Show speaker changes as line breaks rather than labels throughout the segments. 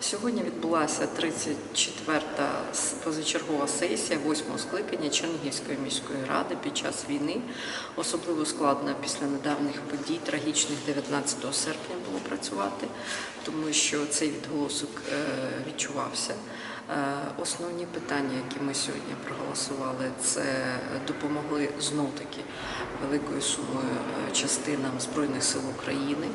Сьогодні відбулася 34-та позачергова сесія 8-го скликання Чернігівської міської ради під час війни. Особливо складно після недавніх подій, трагічних 19 серпня було працювати, тому що цей відголосок е, відчувався. Е, Основні питання, які ми сьогодні проголосували, це допомогли знов таки великою сумою е, частинам Збройних сил України,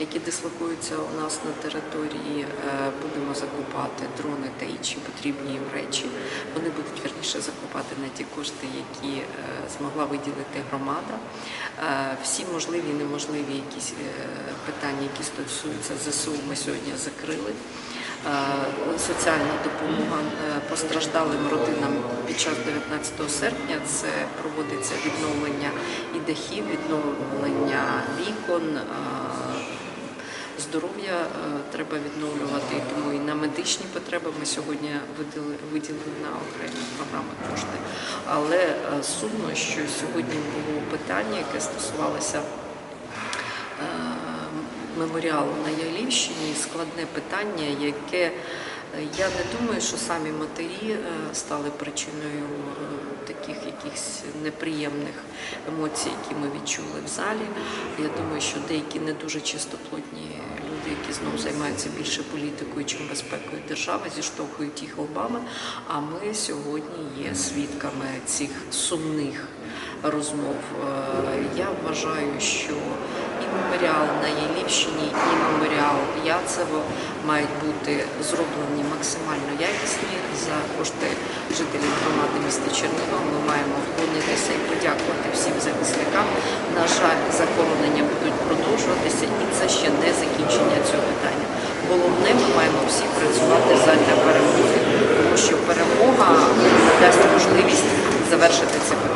які дислокуються у нас на території. Е, Будемо закупати дрони та інші потрібні їм речі. Вони будуть вірніше закупати на ті кошти, які е, змогла виділити громада. Е, Всі можливі і неможливі якісь питання, які стосуються ЗСУ, ми сьогодні закрили. Соціальна допомога постраждалим родинам під час 19 серпня це проводиться відновлення і дахів, відновлення вікон. Здоров'я е, треба відновлювати, тому і на медичні потреби ми сьогодні виділи, виділили на окремі програми кошти. Але е, сумно, що сьогодні було питання, яке стосувалося е, меморіалу на Ялівщині, складне питання, яке я не думаю, що самі матері стали причиною таких якихось неприємних емоцій, які ми відчули в залі. Я думаю, що деякі не дуже чистоплотні займаються більше політикою, чим безпекою держави, зіштовхують їх лбами. А ми сьогодні є свідками цих сумних розмов. Е, Я вважаю, що і меморіал на Єлівщині, і меморіал Яцево мають бути зроблені максимально якісні за кошти жителів громади міста Чернігова. Ми маємо вклонитися і подякувати всім захисникам. На жаль, захоронення будуть продовжуватися, і це ще не закінчення цього питання. Головне, ми маємо всі працювати задля перемоги, тому що перемога дасть можливість завершити це питання.